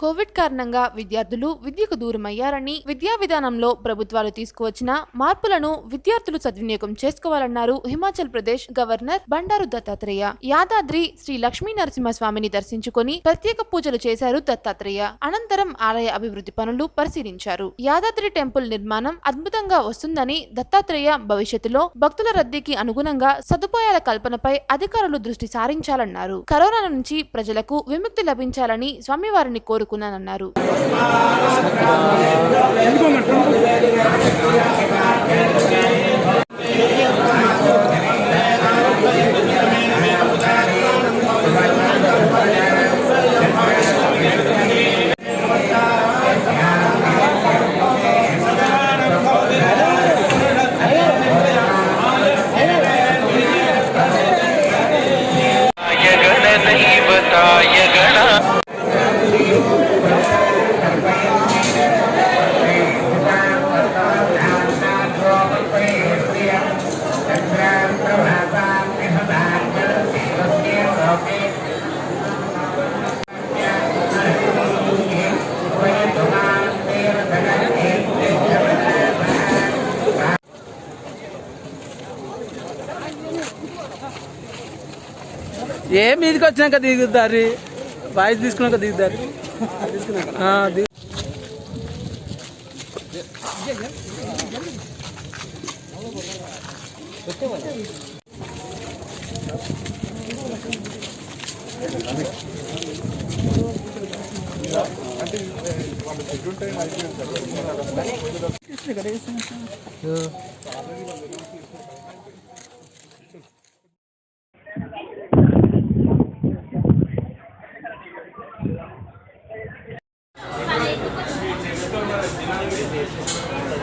Covid కారణంగా విద్యార్థులు విద్యకు దూరమయ్యారని విద్యా విధానంలో ప్రభుత్వాలు తీసుకువచ్చిన మార్పులను విద్యార్థులు సద్వినియోగం చేసుకోవాలన్నారు హిమాచల్ ప్రదేశ్ గవర్నర్ బండారు దత్తాత్రేయ. యాదాద్రి శ్రీ లక్ష్మీ నరసింహస్వామిని దర్శించుకొని ప్రత్యేక పూజలు చేశారు దత్తాత్రేయ. అనంతరం ఆలయ అభివృద్ధి పనులు పరిశీలించారు. యాదాద్రి టెంపుల్ నిర్మాణం అద్భుతంగా వస్తుందని దత్తాత్రేయ భవిష్యత్తులో భక్తుల రద్దీకి అనుగుణంగా సదుపాయాల కల్పనపై అధికారులు దృష్టి సారించాలన్నారు. కరోనా నుంచి ప్రజలకు విముక్తి లభించాలని స్వామివారిని కోరుకున్నానన్నారు. ఏ మీదకి వచ్చినాక దిగుతారు? వాయిస్ తీసుకున్నాక దిగుతారు.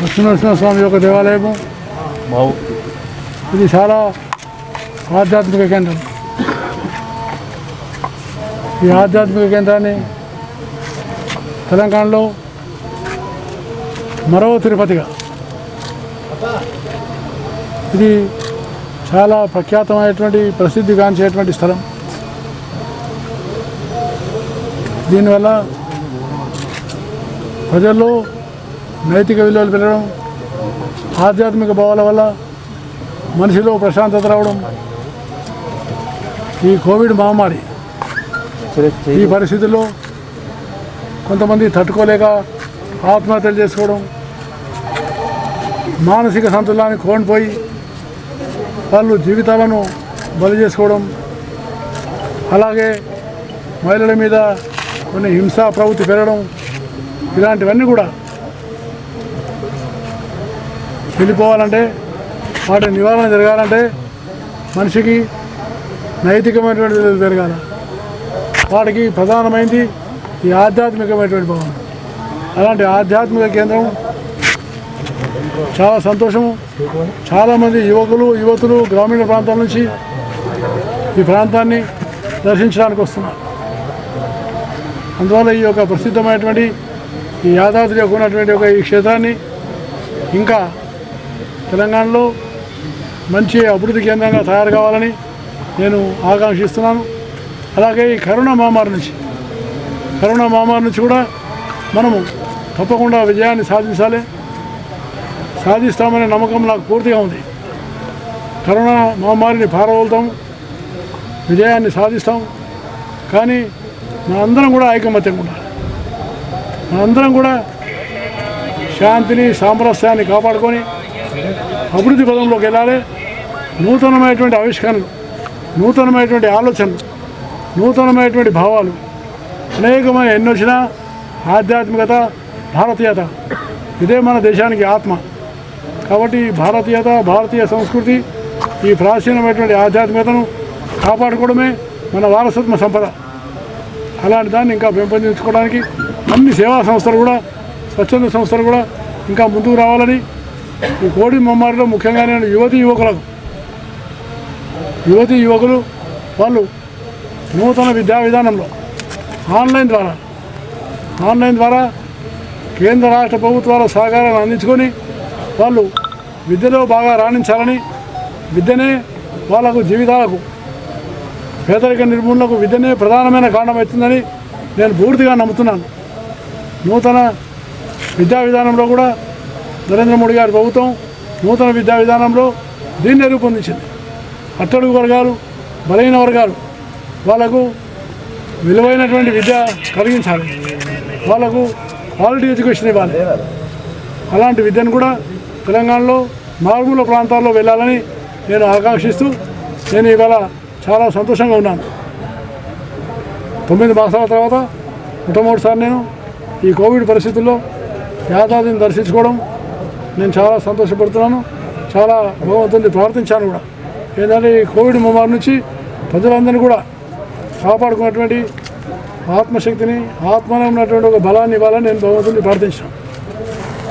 కృష్ణనరసింహ స్వామి యొక్క దేవాలయము. ఇది చాలా ఆధ్యాత్మిక కేంద్రం. ఈ ఆధ్యాత్మిక కేంద్రాన్ని తెలంగాణలో మరో తిరుపతిగా. ఇది చాలా ప్రఖ్యాతమైనటువంటి ప్రసిద్ధిగాంచేటువంటి స్థలం. దీనివల్ల ప్రజల్లో నైతిక విలువలు పెరగడం ఆధ్యాత్మిక భావాల వల్ల మనిషిలో ప్రశాంతత రావడం ఈ కోవిడ్ మహమ్మారి ఈ పరిస్థితుల్లో కొంతమంది తట్టుకోలేక ఆత్మహత్యలు చేసుకోవడం మానసిక సంతులాన్ని కోల్పోయి వాళ్ళు జీవితాలను బలి చేసుకోవడం అలాగే మహిళల మీద కొన్ని హింసా ప్రవృత్తి పెరగడం ఇలాంటివన్నీ కూడా వెళ్ళిపోవాలంటే వాటి నివారణ జరగాలంటే మనిషికి నైతికమైనటువంటి విలువలు పెరగాల వాటికి ప్రధానమైనది ఈ ఆధ్యాత్మికమైనటువంటి భవనం. అలాంటి ఆధ్యాత్మిక కేంద్రం చాలా సంతోషము చాలామంది యువకులు యువతులు గ్రామీణ ప్రాంతాల నుంచి ఈ ప్రాంతాన్ని దర్శించడానికి వస్తున్నారు. అందువల్ల ఈ యొక్క ప్రసిద్ధమైనటువంటి ఈ యాదాద్రి యొక్క ఉన్నటువంటి ఒక ఈ క్షేత్రాన్ని ఇంకా తెలంగాణలో మంచి అభివృద్ధి కేంద్రంగా తయారు కావాలని నేను ఆకాంక్షిస్తున్నాను. అలాగే ఈ కరోనా మహమ్మారి నుంచి కరోనా మహమ్మారి నుంచి కూడా మనము తప్పకుండా విజయాన్ని సాధించాలి. సాధిస్తామనే నమ్మకం నాకు పూర్తిగా ఉంది. కరోనా మహమ్మారిని పారవలుతాం విజయాన్ని సాధిస్తాం. కానీ మనందరం కూడా ఐకమత్యంగా ఉండాలి. మనందరం కూడా శాంతిని సామరస్యాన్ని కాపాడుకొని అభివృద్ధి పదంలోకి వెళ్ళాలి. నూతనమైనటువంటి ఆవిష్కరణలు నూతనమైనటువంటి ఆలోచనలు నూతనమైనటువంటి భావాలు అనేకమైన ఎన్ని వచ్చినా ఆధ్యాత్మికత భారతీయత ఇదే మన దేశానికి ఆత్మ. కాబట్టి భారతీయత భారతీయ సంస్కృతి ఈ ప్రాచీనమైనటువంటి ఆధ్యాత్మికతను కాపాడుకోవడమే మన వారసత్వ సంపద. అలాంటి దాన్ని ఇంకా పెంపొందించుకోవడానికి అన్ని సేవా సంస్థలు కూడా స్వచ్ఛంద సంస్థలు కూడా ఇంకా ముందుకు రావాలని ఈ కోడి మమ్మారిలో ముఖ్యంగా నేను యువతి యువకులకు యువతి యువకులు వాళ్ళు నూతన విద్యా విధానంలో ఆన్లైన్ ద్వారా ఆన్లైన్ ద్వారా కేంద్ర రాష్ట్ర ప్రభుత్వాల సహకారాన్ని అందించుకొని వాళ్ళు విద్యలో బాగా రాణించాలని విద్యనే వాళ్ళకు జీవితాలకు పేదరిక నిర్మూలనకు విద్యనే ప్రధానమైన కారణమవుతుందని నేను పూర్తిగా నమ్ముతున్నాను. నూతన విద్యా విధానంలో కూడా నరేంద్ర మోడీ గారి ప్రభుత్వం నూతన విద్యా విధానంలో దీన్ని రూపొందించింది. అట్టడుగు వర్గాలు బలహీన వర్గాలు వాళ్ళకు విలువైనటువంటి విద్య కలిగించాలి. వాళ్ళకు క్వాలిటీ ఎడ్యుకేషన్ ఇవ్వాలి. అలాంటి విద్యను కూడా తెలంగాణలో మారుమూల ప్రాంతాల్లో వెళ్ళాలని నేను ఆకాంక్షిస్తూ నేను ఇవాళ చాలా సంతోషంగా ఉన్నాను. తొమ్మిది మాసాల తర్వాత మొట్టమొదటిసారి నేను ఈ కోవిడ్ పరిస్థితుల్లో యాదాద్రిని దర్శించుకోవడం నేను చాలా సంతోషపడుతున్నాను చాలా భగవంతుని ప్రార్థించాను కూడా. ఏంటంటే ఈ కోవిడ్ మహమ్మారి నుంచి ప్రజలందరినీ కూడా కాపాడుకున్నటువంటి ఆత్మశక్తిని ఆత్మలో ఉన్నటువంటి ఒక బలాన్ని ఇవ్వాలని నేను భగవంతుని ప్రార్థించాను.